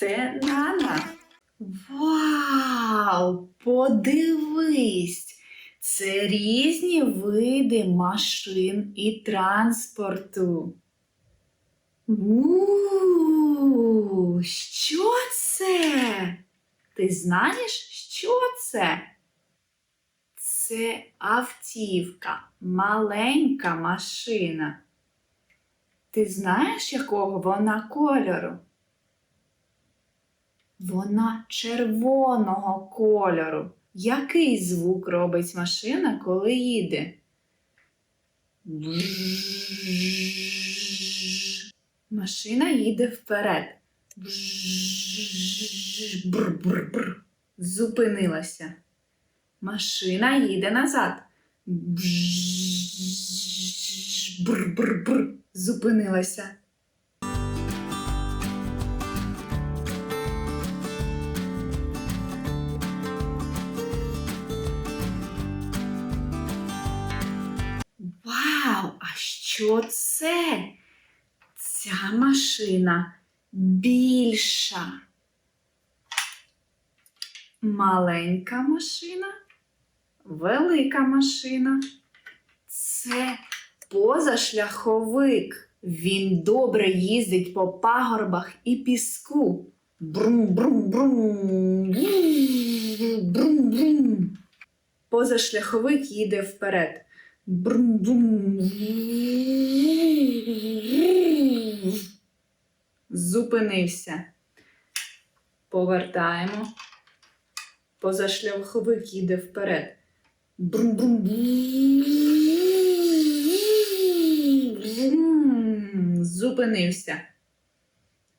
це Нана. Вау! Подивись! Це різні види машин і транспорту. У, що це? Ти знаєш, що це? Це автівка, маленька машина. Ти знаєш, якого вона кольору? Вона червоного кольору. Який звук робить машина, коли їде? Машина їде вперед. Зупинилася. Машина їде назад. Зупинилася. що це ця машина більша. Маленька машина, велика машина. Це позашляховик. Він добре їздить по пагорбах і піску. Брум-брум-брум. Брум-брум. Позашляховик їде вперед. Зупинився. Повертаємо. Позашляховик йде вперед. Зупинився.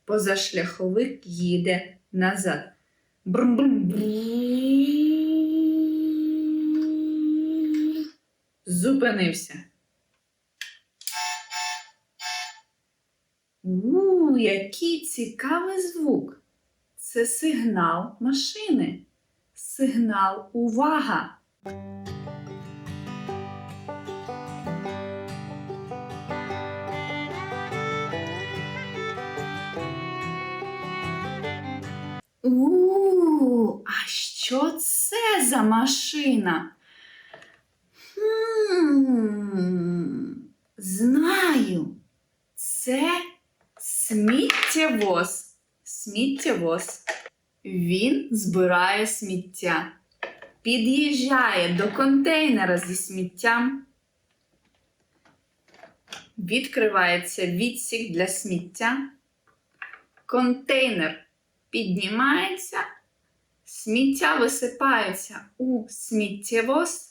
Позашляховик їде назад. Брум-брум-брум. зупинився. У, який цікавий звук! Це сигнал машини. Сигнал увага! У, а що це за машина? Хм, знаю, це сміттєвоз. Сміттєвоз. Він збирає сміття. Під'їжджає до контейнера зі сміттям. Відкривається відсік для сміття. Контейнер піднімається, сміття висипається у сміттєвоз.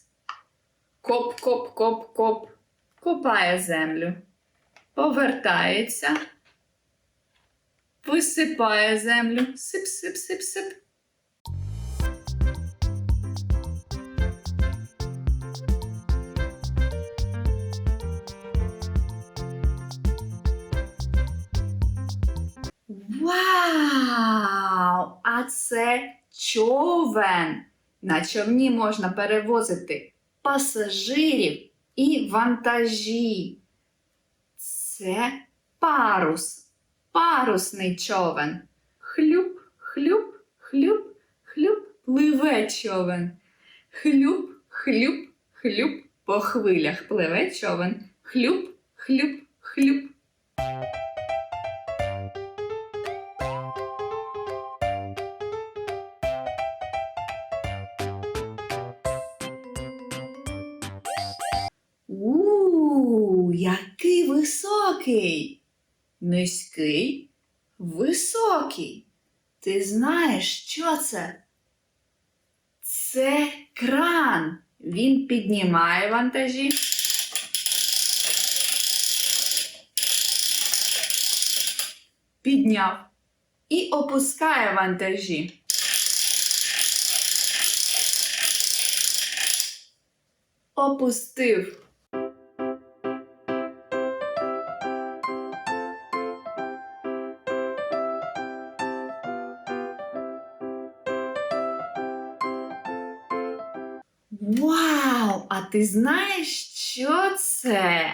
Екскаватор копає землю. Повертається. Висипає землю. Сип, сип, сип, сип. Вау! А це човен. На човні можна перевозити пасажирів і вантажі. Це парус, парусний човен. Хлюп, хлюп, хлюп, хлюп, пливе човен. Хлюп, хлюп, хлюп, по хвилях пливе човен. Хлюп, хлюп, хлюп. Високий. Низький, високий. Ти знаєш, що це? Це кран. Він піднімає вантажі. Підняв. і опускає вантажі. Опустив. Вау! А ти знаєш, що це?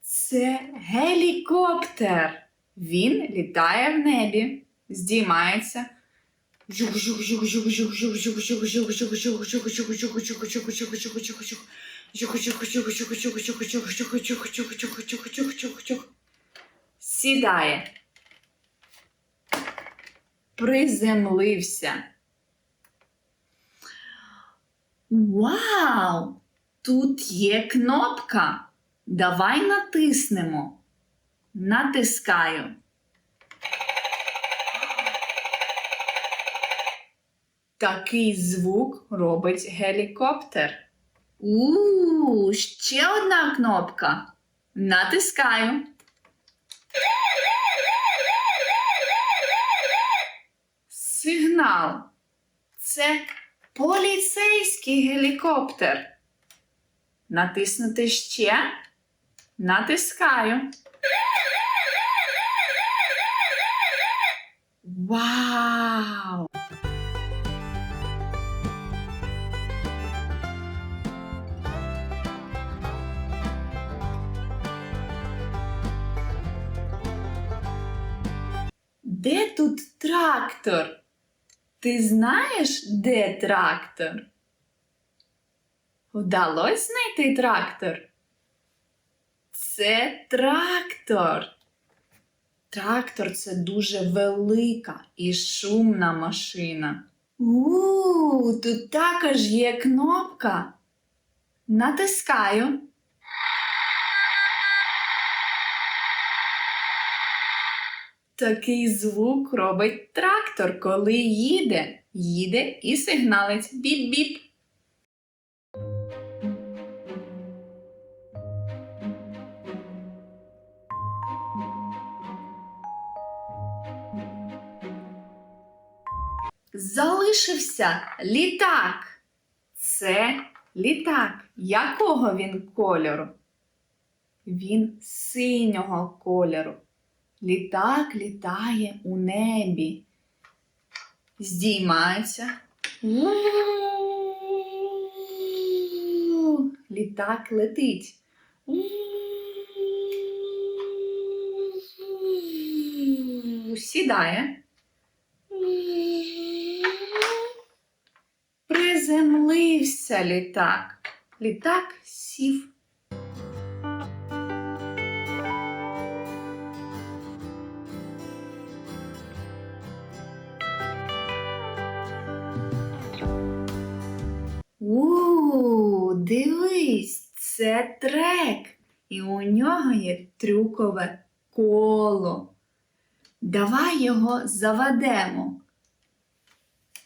Це гелікоптер. Він літає в небі, здіймається. Сідає. Приземлився. Вау! Тут є кнопка. Давай натиснемо. Натискаю. Такий звук робить гелікоптер. У, ще одна кнопка. Натискаю. Сигнал. Це поліцейський гелікоптер. Натиснути ще. Натискаю. Вау! Де тут трактор? Ти знаєш, де трактор? Вдалося знайти трактор? Це трактор. Трактор це дуже велика і шумна машина. У, тут також є кнопка. Натискаю. Такий звук робить трактор, коли їде. Їде і сигналить біп-біп. Залишився літак. Це літак. Якого він кольору? Він синього кольору. Літак літає у небі. Здіймається. Літак летить. Сідає. Приземлився літак. Літак сів. Дивись, це трек, і у нього є трюкове коло. Давай його заведемо.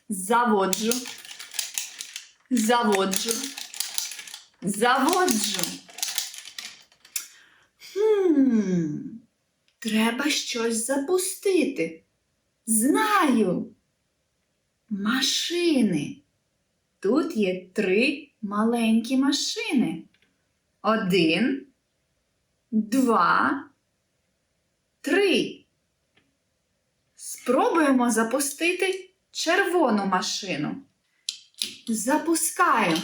Заводжу. Заводжу. Заводжу. Хм, треба щось запустити. Знаю. Машини. Тут є три маленькі машини. Один, два, три. Спробуємо запустити червону машину. Запускаю.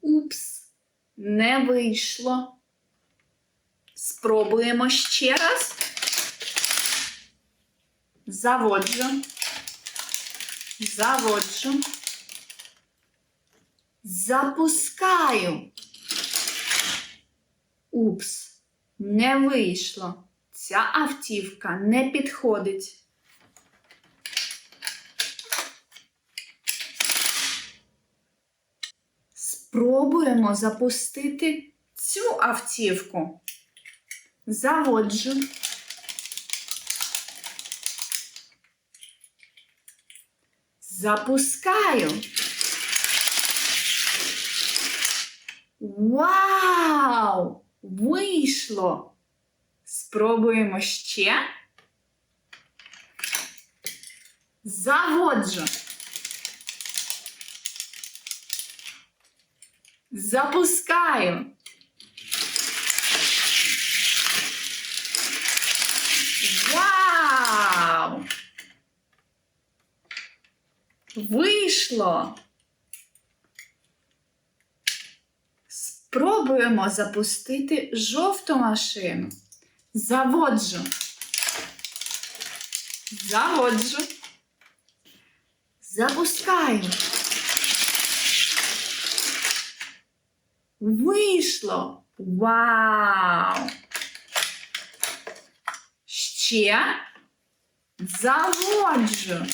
Упс, не вийшло. Спробуємо ще раз. Заводжу. Заводжу. Запускаю. Упс, не вийшло. Ця автівка не підходить. Спробуємо запустити цю автівку. Заводжу. Запускаю. Вау! Вийшло! Спробуємо ще. Заводжу. Запускаю. Вау! Вийшло. Спробуємо запустити жовту машину. Заводжу. Заводжу. Запускаю. Вийшло. Вау! Ще заводжу.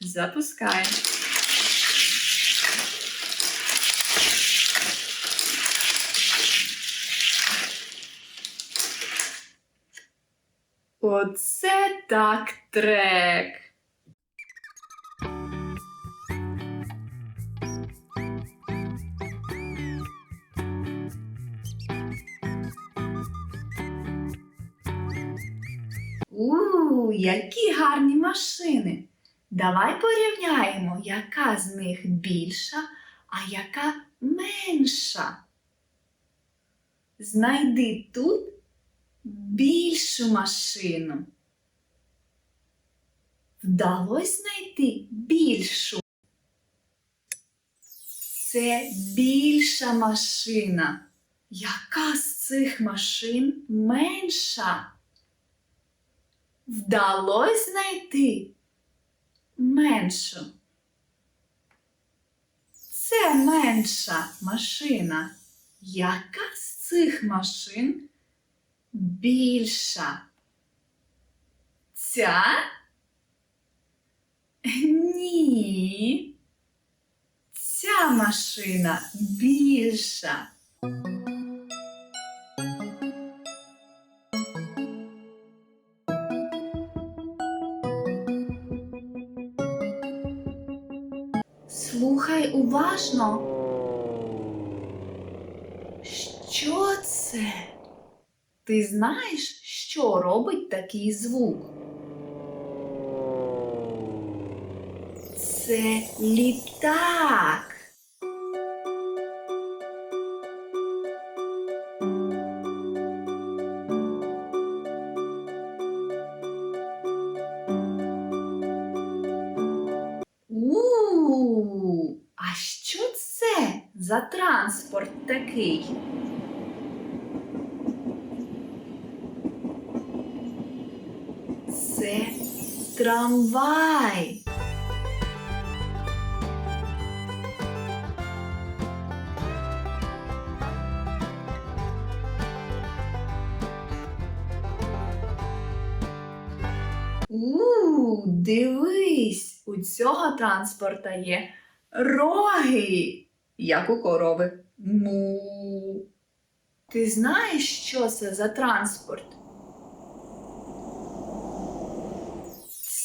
Запускаю. Оце так трек. У, які гарні машини. Давай порівняємо, яка з них більша, а яка менша. Знайди тут більшу машину. Вдалося знайти більшу. Це більша машина. Яка з цих машин менша? Вдалося знайти меншу. Це менша машина. Яка з цих машин більша? Ця? Ні. Ця машина більша. Слухай уважно. Що це? Ти знаєш, що робить такий звук? Це літак. У, а що це за транспорт такий? Це трамвай. У, дивись, у цього транспорта є роги, як у корови. Му. Ти знаєш, що це за транспорт?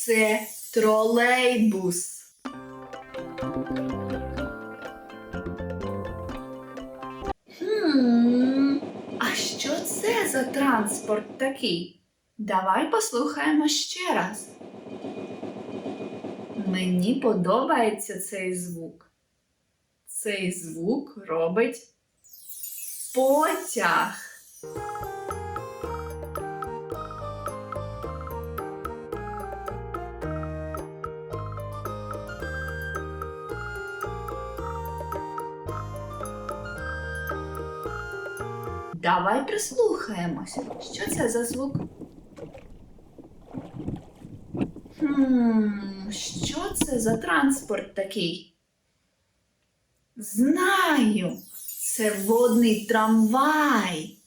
Це тролейбус. Хм, а що це за транспорт такий? Давай послухаємо ще раз. Мені подобається цей звук. Цей звук робить потяг. Давай прислухаємося. Що це за звук? Хм, що це за транспорт такий? Знаю, це водний трамвай.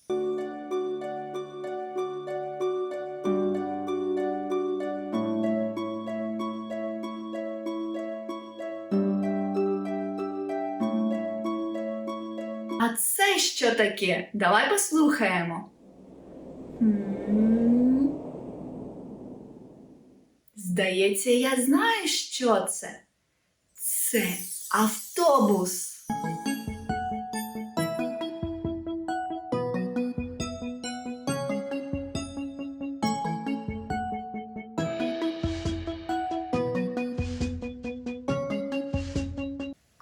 Таке? Давай послухаємо. Здається, я знаю, що це. Це автобус.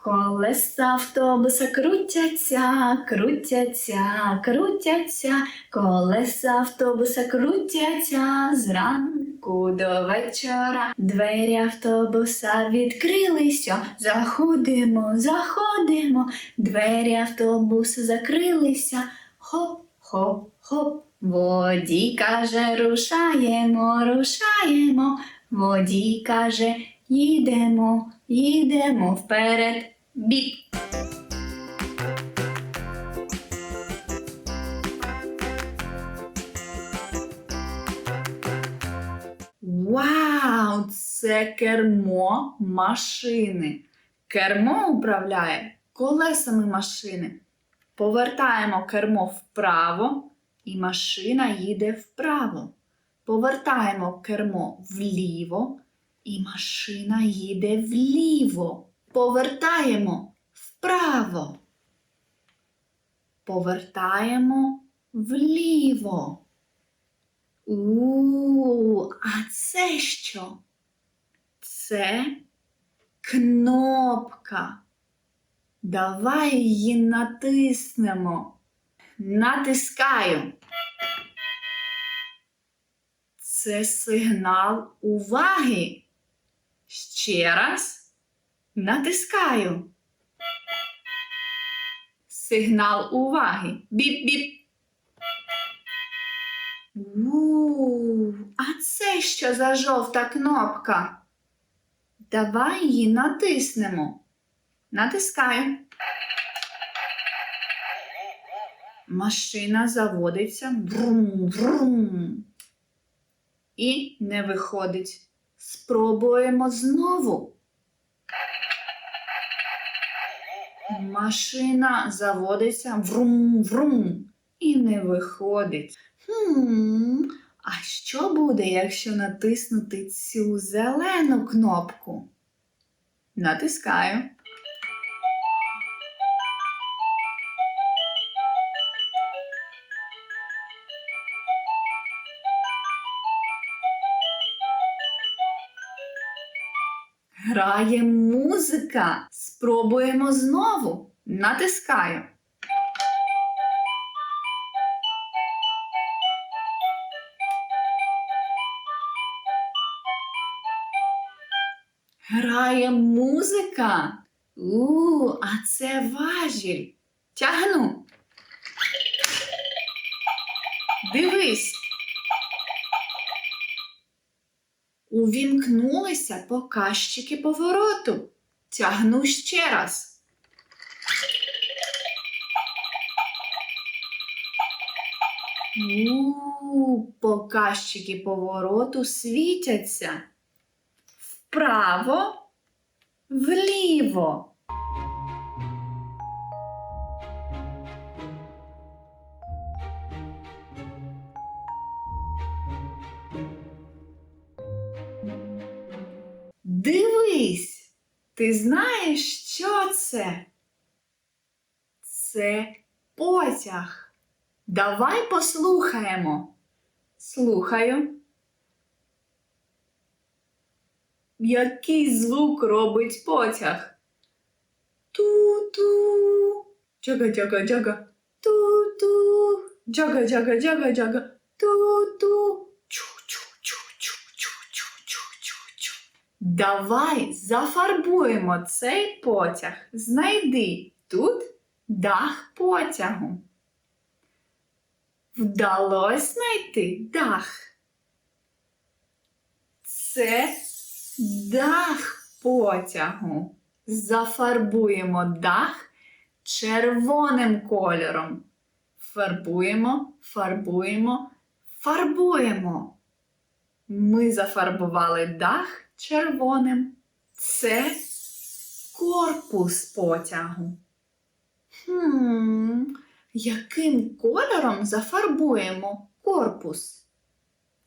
Колеса автобуса крутяться, крутяться, крутяться, колеса автобуса крутяться зранку до вечора. Двері автобуса відкрилися, заходимо, заходимо, двері автобуса закрилися. Хоп, хоп, хоп. Водій каже, рушаємо, рушаємо. Водій каже, їдемо, їдемо вперед. Біп. Вау! Це кермо машини. Кермо управляє колесами машини. Повертаємо кермо вправо, і машина їде вправо. Повертаємо кермо вліво, і машина їде вліво. Повертаємо вправо. Повертаємо вліво. У, -у а це що? Це кнопка. Давай її натиснемо. Натискаю. Це сигнал уваги. Ще раз натискаю. Сигнал уваги. Біп-біп. У, а це що за жовта кнопка? Давай її натиснемо. Натискаю. Машина заводиться. Брум, брум. І не виходить. Спробуємо знову. Машина заводиться. Врум, врум. І не виходить. Хм, а що буде, якщо натиснути цю зелену кнопку? Натискаю. Грає музика. Спробуємо знову. Натискаю. Грає музика. У, а це важіль. Тягну. Дивись. Увімкнулися показчики повороту. Тягну ще раз. У, показчики повороту світяться. Вправо, вліво. Дивись, ти знаєш, що це? Це потяг. Давай послухаємо. Слухаю. Який звук робить потяг? Ту-ту. Джага-джага-джага. Ту-ту. Джага-джага-джага-джага. Ту-ту. Давай зафарбуємо цей потяг. Знайди тут дах потягу. Вдалося знайти дах. Це дах потягу. Зафарбуємо дах червоним кольором. Фарбуємо, фарбуємо, фарбуємо. Ми зафарбували дах червоним. Це корпус потягу. Хм, яким кольором зафарбуємо корпус?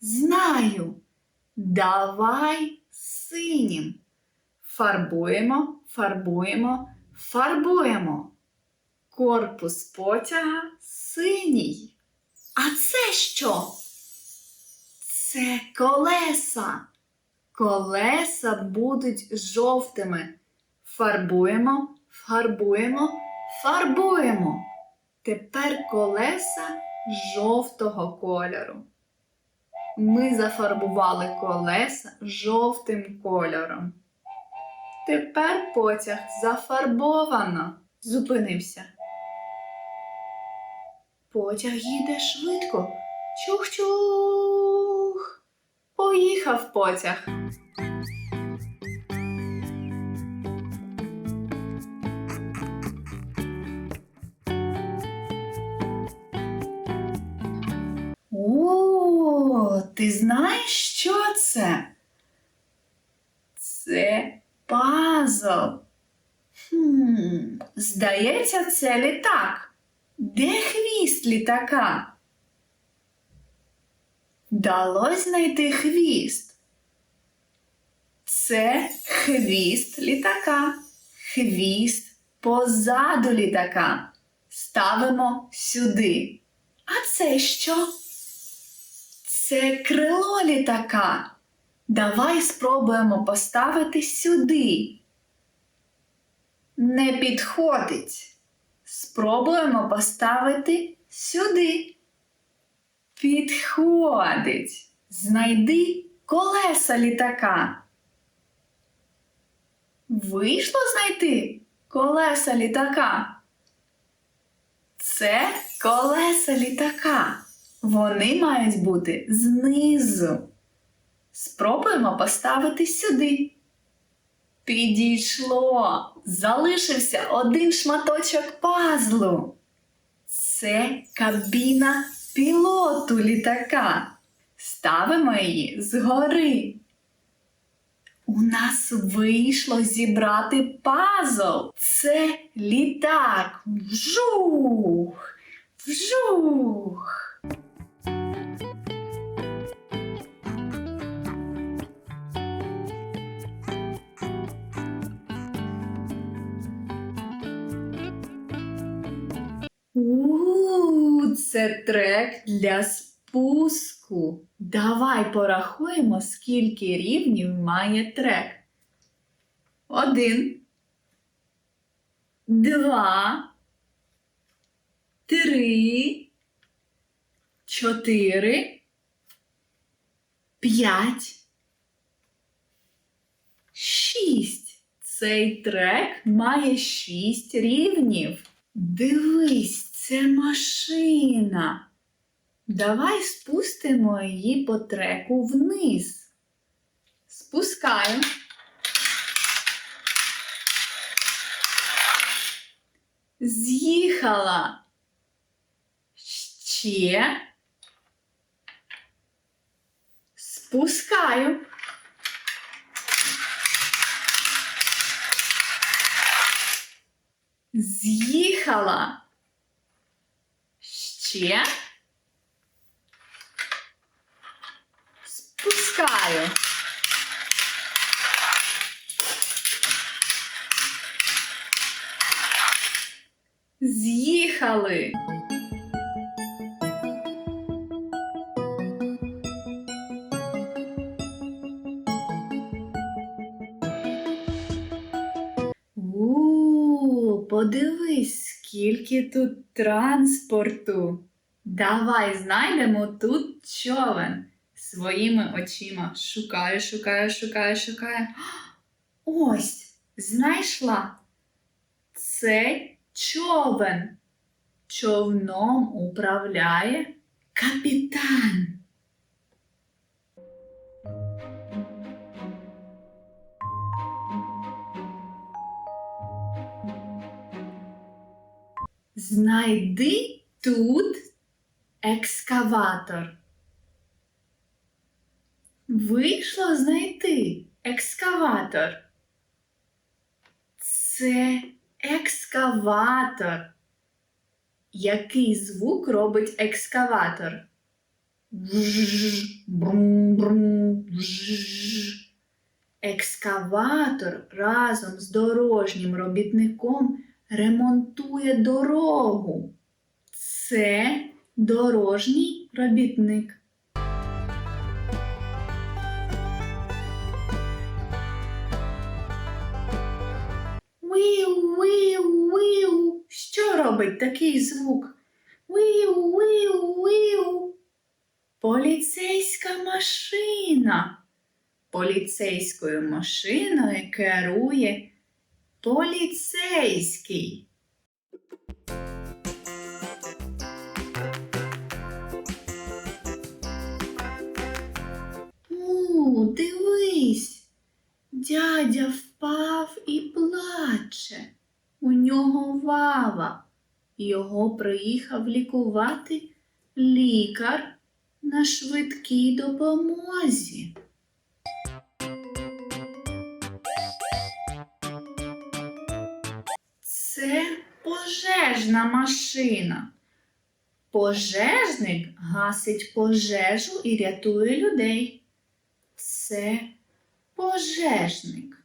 Знаю. Давай синім. Фарбуємо, фарбуємо, фарбуємо. Корпус потяга синій. А це що? Це колеса. Колеса будуть жовтими. Фарбуємо, Фарбуємо, фарбуємо. Тепер колеса жовтого кольору. Ми зафарбували колеса жовтим кольором. Тепер потяг зафарбовано. Зупинився. Потяг їде швидко. Чух-чух. Поїхав потяг. О, ти знаєш, що це? Це пазл. Хм, здається, це літак. Де хвіст літака? Вдалось знайти хвіст. Це хвіст літака. Хвіст позаду літака. Ставимо сюди. А це що? Це крило літака. Давай спробуємо поставити сюди. Не підходить. Спробуємо поставити сюди. Підходить. Знайди колеса літака. Вийшло знайти колеса літака. Це колеса літака. Вони мають бути знизу. Спробуємо поставити сюди. Підійшло. Залишився один шматочок пазлу. Це кабіна пілоту літака. Ставимо її згори. У нас вийшло зібрати пазл. Це літак. Вжух! Вжух! У, це трек для спуску. Давай порахуємо, скільки рівнів має трек. Один. Два. Три. Чотири. П'ять. Шість. Цей трек має шість рівнів. Дивись, це машина. Давай спустимо її по треку вниз. Спускаю. З'їхала. Ще. Спускаю. З'їхала. Ще. Спускаю. З'їхали. Скільки тут транспорту. Давай знайдемо тут човен. Своїми очима шукаю, шукаю, шукаю, шукаю. Ось, знайшла. Це човен. Човном управляє капітан. Знайди тут екскаватор. Вийшло знайти екскаватор. Це екскаватор. Який звук робить екскаватор? Екскаватор разом з дорожнім робітником ремонтує дорогу. Це дорожній робітник. Виу, виу, виу. Що робить такий звук? Виу, виу, виу. Поліцейська машина. Поліцейською машиною керує поліцейський. Дивись, дядя впав і плаче. У нього вава. Його приїхав лікувати лікар на швидкій допомозі. Пожежна машина. Пожежник гасить пожежу і рятує людей. Це пожежник.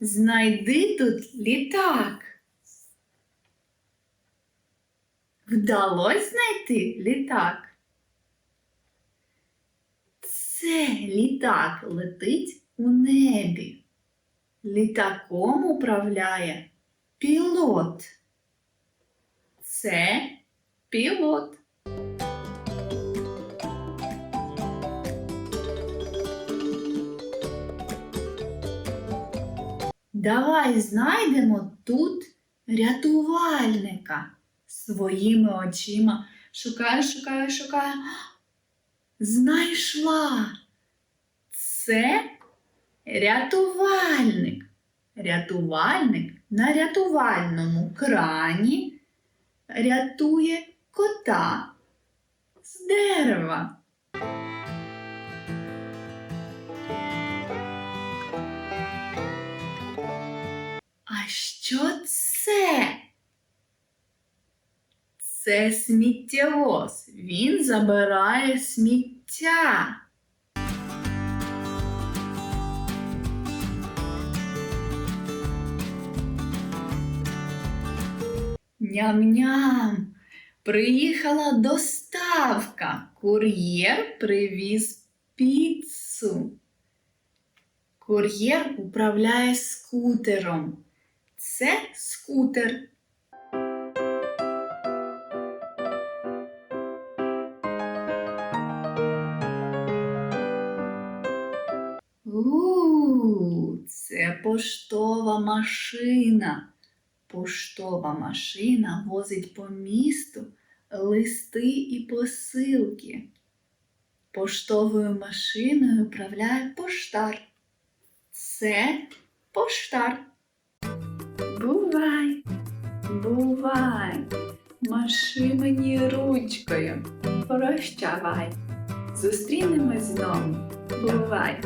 Знайди тут літак. Вдалось знайти літак. Це літак летить у небі. Літаком управляє пілот. Це пілот. Давай знайдемо тут рятувальника своїми очима. Шукаю, шукаю, шукаю. Знайшла. Це рятувальник. Рятувальник на рятувальному крані рятує кота з дерева. А що це? Це сміттєвоз. Він забирає сміття. Ням-ням. Приїхала доставка. Кур'єр привіз піцу. Кур'єр управляє скутером. Це скутер. Це поштова машина. Поштова машина возить по місту листи і посилки. Поштовою машиною управляє поштар. Це поштар. Бувай, бувай, маши мені ручкою. Прощавай. Зустрінемось знову. Бувай.